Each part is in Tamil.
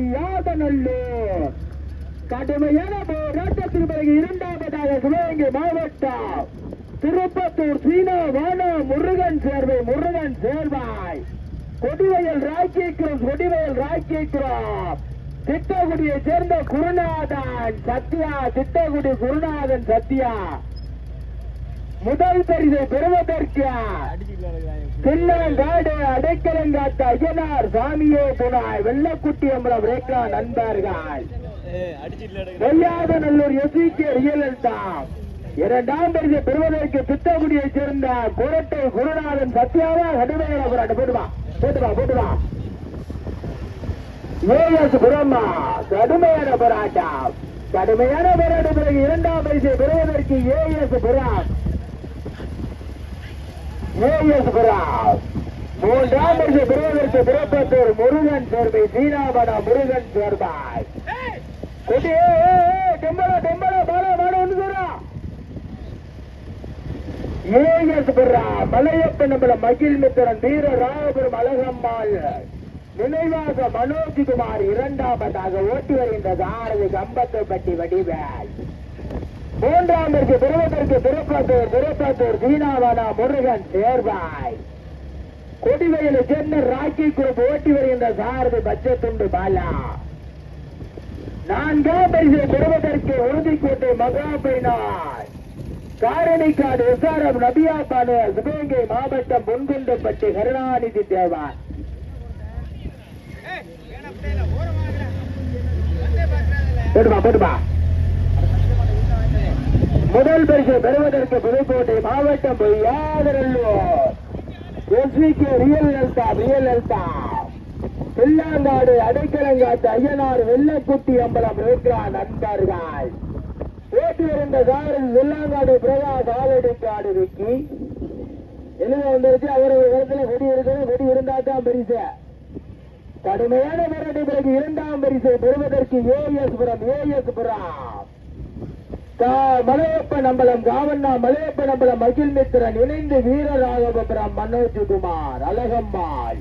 பொய்யாத நல்லூர் கடுமையான போராட்டத்திற்கு பிறகு இரண்டாவதாக சிவகங்கை மாவட்டம். திருப்பத்தூர் சீனா வான முருகன் சேர்வை முருகன் சேர்வாய். கொடிவயல் ராக்கிக்கிறோம் கொடிவயல் ராக்கிக்கிறோம் திட்டகுடியை சேர்ந்த குருநாதன் சத்யா திட்டகுடி குருநாதன் சத்யா. முதல் பரிசை பெறுவதற்கு சின்னங்காடு அடைக்கலங்காத்த அய்யனார் சாமியே துணாய் வெள்ளக்குட்டி அம்பலம் ரேகா நண்பர்கள். வெள்ளாத நல்லூர் எஸ்விகே ரியல் இரண்டாம் பரிசை பெறுவதற்கு திட்டக்குடியை சேர்ந்த குரட்டை குருநாதன் சத்யாவா கடுமையான போராட்டம். போட்டுவா போட்டுவா போட்டுவா ஏஎஸ் பிரம்மா கடுமையான போராட்டம். கடுமையான போராட்டம் பிறகு இரண்டாம் பரிசை பெறுவதற்கு ஏஎஸ் புறம் ஏஎஸ் புறம் மூன்றாம் பரிசை பெறுவதற்கு திருப்பத்தூர் முருகன் சேர்வை சீனாபடா முருகன் சேர்வாய். கொடி டெம்பளா டெம்பளா பாலா ஒன்று சொல்றா ஏஎஸ் புறா மலையப்ப நம்மள மகிழ் மித்திரன் வீர ராகபுரம் அழகம்மாள். நினைவாக மனோஜ்குமார் இரண்டாவதாக ஓட்டி வருகின்ற சாரதி கம்பத்தைப்பட்டி வடிவேல் மூன்றாண்டிற்கு பெறுவதற்கு திருப்பத்தூர் திருப்பத்தூர் தீனாவனா முருகன் சேர்வாய். கொடிவயலை சேர்ந்த ராக்கி குரூப் ஓட்டி வருகின்ற சாரதி பச்சத்துண்டு பாலா. நான்காம் பரிசு பெறுவதற்கு உறுதிக்கோட்டை மகாபைனாய் காரணிக்காடு எஸ்ஆர்எம் நபியாபாடு சிவகங்கை மாவட்டம் பொன்குண்டப்பட்டி கருணாநிதி தேவான் போடுமா போடுமா முதல் பரிசு பெறுவதற்கு புதுக்கோட்டை மாவட்டம் பொய்யாதரல்லூர் எஸ்விகே ரியல் எல்தா ரியல் எல்தா பில்லாங்காடு அடைக்கலங்காட்டு ஐயனார் வெள்ளக்குட்டி அம்பலம் ரேக்ரா நண்பர்கள். ஓட்டி இருந்த சாரதி வெள்ளாங்காடு பிரகாஷ் ஆலடிக்காடு விக்கி எழுத வந்துருச்சு? அவர் ஒரு இடத்துல வெடி இருக்கணும் வெடி இருந்தா தான் பரிசு. கடுமையான போராட்ட பிறகு இரண்டாம் பரிசை பெறுவதற்கு ஏஎஸ் புரம் ஏஎஸ் புரம். மலையப்பன் மலையப்ப நம்பலம் காவண்ணா மலையப்ப நம்பலம் மகிழ் மித்திரன் இணைந்து வீரராகவபுரம் மனோஜ்குமார் அழகம்மாள்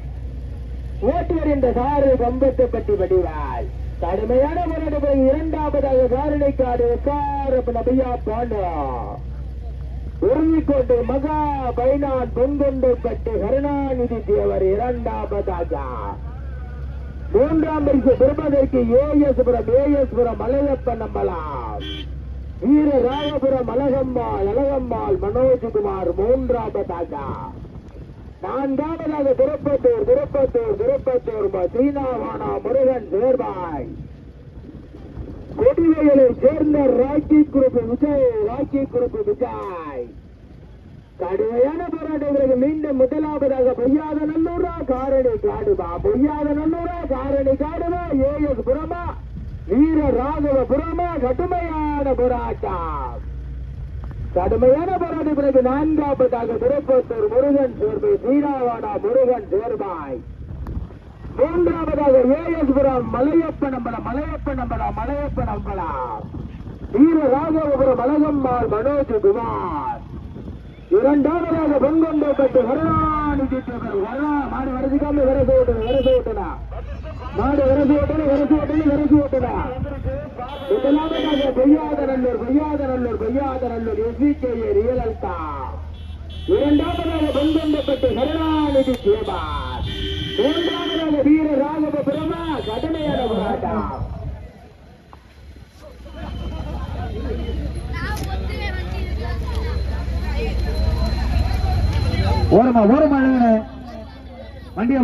ஓட்டி வருகின்ற சாரு கம்பத்துப்பட்டி வடிவாள். கடுமையான போராட்ட இரண்டாவதாக காரணிக்காடு எஸ்ஆர்எப் நபியா பாண்டா. உறுதிக்கொண்டு மகா பைனான் பொங்கொண்டு பட்டு கருணாநிதி தேவர் இரண்டாவதாக. மூன்றாம் பரிசு பெறுவதற்கு ஏஎஸ்புரம் ஏஎஸ்புரம் மலையப்ப நம்பலாம். வீர ராயபுரம் அழகம்மாள் அழகம்மாள் மனோஜ்குமார் மூன்றாவதாக நான்காவதாக திருப்பத்தூர் திருப்பத்தூர் திருப்பத்தூர் சீனாவானா முருகன் சேர்வாய். கொடிவைகளை சேர்ந்த Rocky group Vijay Rocky group Vijay. கடுமையான போராட்டங்களுக்கு மீண்டும் முதலாவதாக பொய்யாத நல்லூரா காரணி காடுமா பொய்யாத நல்லூரா காரணி காடுமா ஏஎஸ் புறமா வீர ராகவ புறமா கடுமையான போராட்டம். கடுமையான போராட்டம் பிறகு நான்காவதாக திருப்பத்தூர் முருகன் சேர்மை சீனாவாடா முருகன் சேர்மாய் மூன்றாவதாக ஏஎஸ்புரம் மலையப்ப நம்பலம் மலையப்ப நம்பலம் மலையப்ப நம்பலம் வீர ராகவபுரம் அழகம்மாள் மனோஜ் குமார். இரண்டாவதாக பொங்கொண்டப்பட்டு கருணாநிதி தேவர் வரா மாடு வரதுக்காம வரசு ஓட்டணும் வரசு ஓட்டனா மாடு வரசு ஓட்டணும் வரசு ஓட்டணும் வரசு ஓட்டனா முதலாவதாக பொய்யாதநல்லூர் பொய்யாதநல்லூர் பொய்யாதநல்லூர் எஸ்விகே ரியல் அல்தா இரண்டாவதாக பொங்கொண்டப்பட்டு கருணாநிதி தேவார் மூன்றாவதாக வீர ராகவ பிரமா கடுமையான போராட்டம். ஓரமா ஓரமா வண்டியை